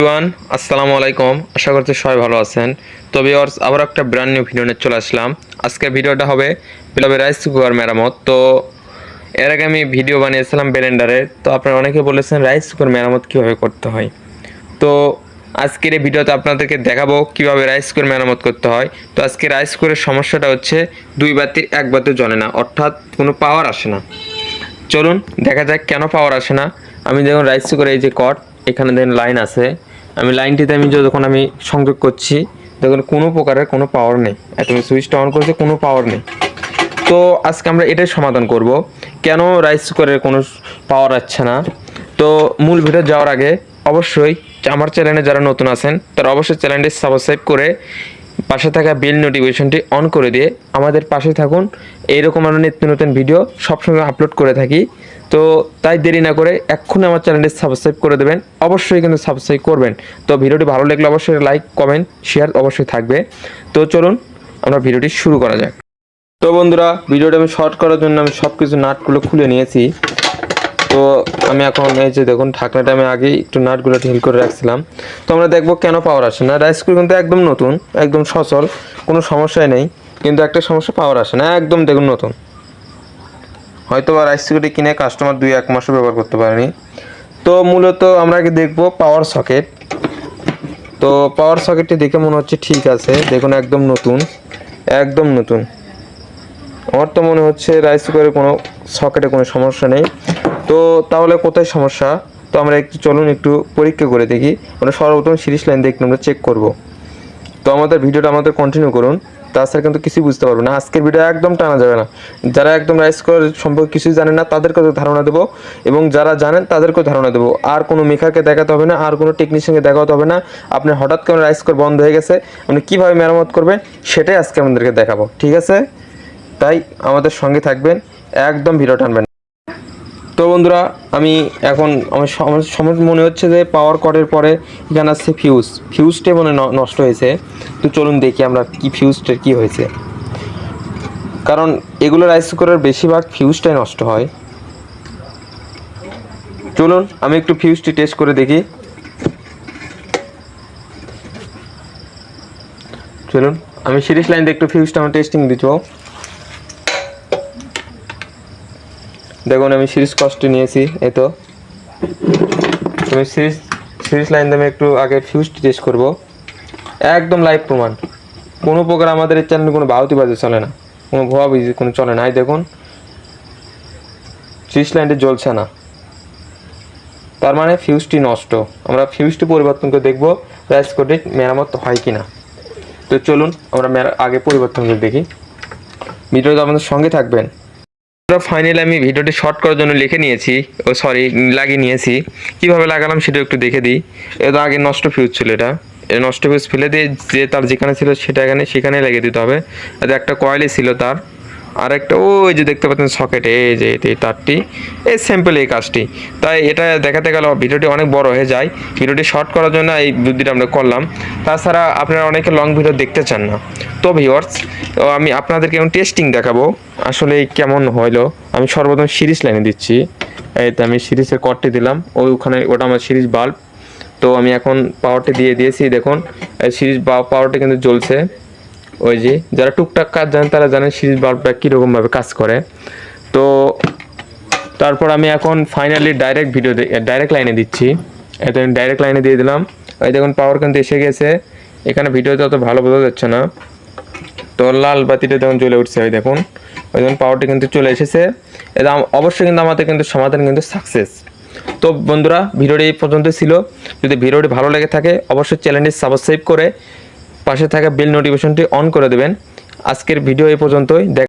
Everyone, আসসালামু আলাইকুম। আশা করছি সবাই ভালো আছেন। তো ভিউয়ার্স আবার একটা ব্র্যান্ড নিউ ভিডিও নিয়ে চলে আসলাম। আজকের ভিডিওটা হবে পিলাবে রাইস কুকার মেরামত। তো এর আগে আমি ভিডিও বানিয়েছিলাম ব্লেন্ডারে তো আপনারা অনেকে বলেছেন রাইস কুকার মেরামত কীভাবে করতে হয়? তো আজকের এই ভিডিওতে আপনাদেরকে দেখাবো কীভাবে রাইস কুকার মেরামত করতে হয়। তো আজকে রাইস কুকারের সমস্যাটা হচ্ছে, দুই বাতির এক বাতি জ্বলে না। অর্থাৎ কোনো পাওয়ার আসে না। চলুন, দেখা যাক কেন পাওয়ার আসে না। আমি যখন রাইস কুকারে এই যে কট এখানে দেখুন লাইন আছে। আমি লাইনটিতে আমি যখন আমি সংযোগ করছি, দেখুন কোনো প্রকারের কোনো পাওয়ার নেই। এত সুইচটা অন করছি, কোনো পাওয়ার নেই। তো আজকে আমরা এটাই সমাধান করব। কেন রাইস কুকারের কোনো পাওয়ার আসছে না? তো মূল ভিডিও যাওয়ার আগে অবশ্যই আমার চ্যানেলে যারা নতুন আছেন, তারা অবশ্যই চ্যানেলটি সাবস্ক্রাইব করে পাশে থাকা বেল নোটিফিকেশনটি অন করে দিয়ে আমাদের পাশে থাকুন। এইরকম আমরা নিত্য নতুন ভিডিও সবসময় আপলোড করে থাকি। তো তাই দেরি না করে এক্ষুনি আমার চ্যানেলটি সাবস্ক্রাইব করে দেবেন। অবশ্যই কিন্তু সাবস্ক্রাইব করবেন। তো ভিডিওটি ভালো লাগলে অবশ্যই লাইক কমেন্ট শেয়ার অবশ্যই থাকবে। তো চলুন আমরা ভিডিওটি শুরু করা যাক। তো বন্ধুরা, ভিডিওটা আমি শর্ট করার জন্য আমি সব কিছু নাটগুলো খুলে নিয়েছি। তো আমি এখন এই যে দেখুন, ঢাকনাটা আমি আগে একটু নাটগুলো ঢিল করে রাখছিলাম। তো আমরা দেখব কেন পাওয়ার আসে না। রাইস কিন্তু একদম নতুন, একদম সচল, কোনো সমস্যাই নেই। কিন্তু একটা সমস্যা পাওয়ার আসে না, একদম দেখুন নতুন। হয়তো বা রাইস কুকারটি কিনে কাস্টমার দুই এক মাসও ব্যবহার করতে পারেনি। তো মূলত আমরা আগে দেখব পাওয়ার সকেট তো পাওয়ার সকেটটি দেখে মনে হচ্ছে ঠিক আছে, দেখুন একদম নতুন একদম নতুন। আমার তো মনে হচ্ছে রাইস কুকারে কোনো সকেটে কোনো সমস্যা নেই। তো তাহলে কোথায় সমস্যা? তো আমরা একটু চলুন একটু পরীক্ষা করে দেখি। আমরা সর্বপ্রথম সিরিজ লাইন দেখে আমরা চেক করব। তো আমাদের ভিডিওটা আমাদের কন্টিনিউ করুন। তাছাড়া কিন্তু কিছুই বুঝতে পারব না। আজকের ভিডিও একদম টানা যাবে না। যারা একদম রাইস কুকার সম্পর্কে কিছুই জানে না তাদেরকেও ধারণা দেবো এবং যারা জানেন, তাদেরকেও ধারণা দেবো। আর কোনো মেকারকে দেখাতে হবে না, আর কোনো টেকনিশিয়ানকে দেখাতে হবে না। আপনি হঠাৎ করে রাইস কুকার বন্ধ হয়ে গেছে, আপনি কীভাবে মেরামত করবেন সেটাই আজকে আমাদেরকে দেখাবো, ঠিক আছে? তাই আমাদের সঙ্গে থাকবেন, একদম ভিডিও টানবেন। তো বন্ধুরা, আমি এখন আমার সময় মনে হচ্ছে যে পাওয়ার কটের পরে এখানে আসছে ফিউজ ফিউজটাই মনে নষ্ট হয়েছে। তো চলুন দেখি আমরা কি ফিউজটার কি হয়েছে। কারণ এগুলো রাইস কুকারের বেশিরভাগ ফিউজটাই নষ্ট হয়। চলুন, আমি একটু ফিউজটি টেস্ট করে দেখি। চলুন, আমি সিরিজ লাইন দিয়ে একটু ফিউজটা আমার টেস্টিং দিচ্ছ দেখুন, আমি সিরিজ কষ্ট নিয়েছি, এই তো। তুমি সিরিজ সিরিজ লাইন দিয়ে একটু আগে ফিউজটি টেস্ট করব। একদম লাইভ প্রমাণ। কোনো প্রকার আমাদের এই চ্যানেলে কোনো বাউতি বাজে চলে না। কোনো ভুয়া বুঝি কোনো চলে না। এই দেখুন সিরিজ লাইনটি জ্বলছে না। তার মানে ফিউজটি নষ্ট। আমরা ফিউজটি পরিবর্তন করে দেখব রাইস কোডে মেরামত হয় কি না তো চলুন, আমরা মেরা- আগে পরিবর্তন করে দেখি। ভিডিওতে আমাদের সঙ্গে থাকবেন ফাইনালি আমি ভিডিওটি শর্ট করার জন্য লিখে নিয়েছি। ও সরি লাগিয়ে নিয়েছি। কীভাবে লাগালাম সেটা একটু দেখে দিই। এটা আগে নষ্ট ফিউজ ছিল এটা। এই নষ্ট ফিউজ ফেলে দিয়ে যে তার যেখানে ছিল সেটা এখানে সেখানে লাগিয়ে দিতে হবে। আর একটা কয়েলই ছিল তার। আর একটা ওই যে দেখতে পাচ্ছেন সকেটে এই যে এই তারটি, এই স্যাম্পল এই কাজটি। তাই এটা দেখাতে গেলে ভিডিওটি অনেক বড় হয়ে যায়। ভিডিওটি শর্ট করার জন্য এই বুদ্ধিটা আমরা করলাম। তাছাড়া আপনারা অনেকে লং ভিডিও দেখতে চান না। তো ভিওয়ার্স আমি আপনাদেরকে এখন টেস্টিং দেখাবো, আসলে কেমন হইল। আমি সর্বপ্রথম সিরিজ লাইনে দিচ্ছি। এই তো আমি সিরিজের কটটি দিলাম। ওই ওখানে, ওটা আমার সিরিজ বাল্ব তো আমি এখন পাওয়ারটি দিয়ে দিয়েছি, দেখুন। সিরিজ পাওয়ারটি কিন্তু জ্বলছে। ওই যে, যারা টুকটাক কাজ জানেন, তারা জানেন সিরিজ বাল্বটা কীরকমভাবে কাজ করে। তো তারপর আমি এখন ফাইনালি ডাইরেক্ট ভিডিও ডাইরেক্ট লাইনে দিচ্ছি। এত ডাইরেক্ট লাইনে দিয়ে দিলাম। এই দেখুন পাওয়ার কিন্তু এসে গেছে। এখানে ভিডিওতে অত ভালো বোঝা যাচ্ছে না। তো লাল বাতিটা যখন জ্বলে উঠছে, ওই দেখুন। ওই দেখুন পাওয়ারটি কিন্তু চলে এসেছে। এটা অবশ্যই কিন্তু আমাদের কিন্তু সমাধান কিন্তু সাকসেস তো বন্ধুরা, ভিডিওটি এই পর্যন্ত ছিল। যদি ভিডিওটি ভালো লেগে থাকে, অবশ্যই চ্যানেলটি সাবস্ক্রাইব করে পাশে থাকা বেল নোটিফিকেশনটি অন করে দেবেন। আজকের ভিডিও এই পর্যন্তই। দেখ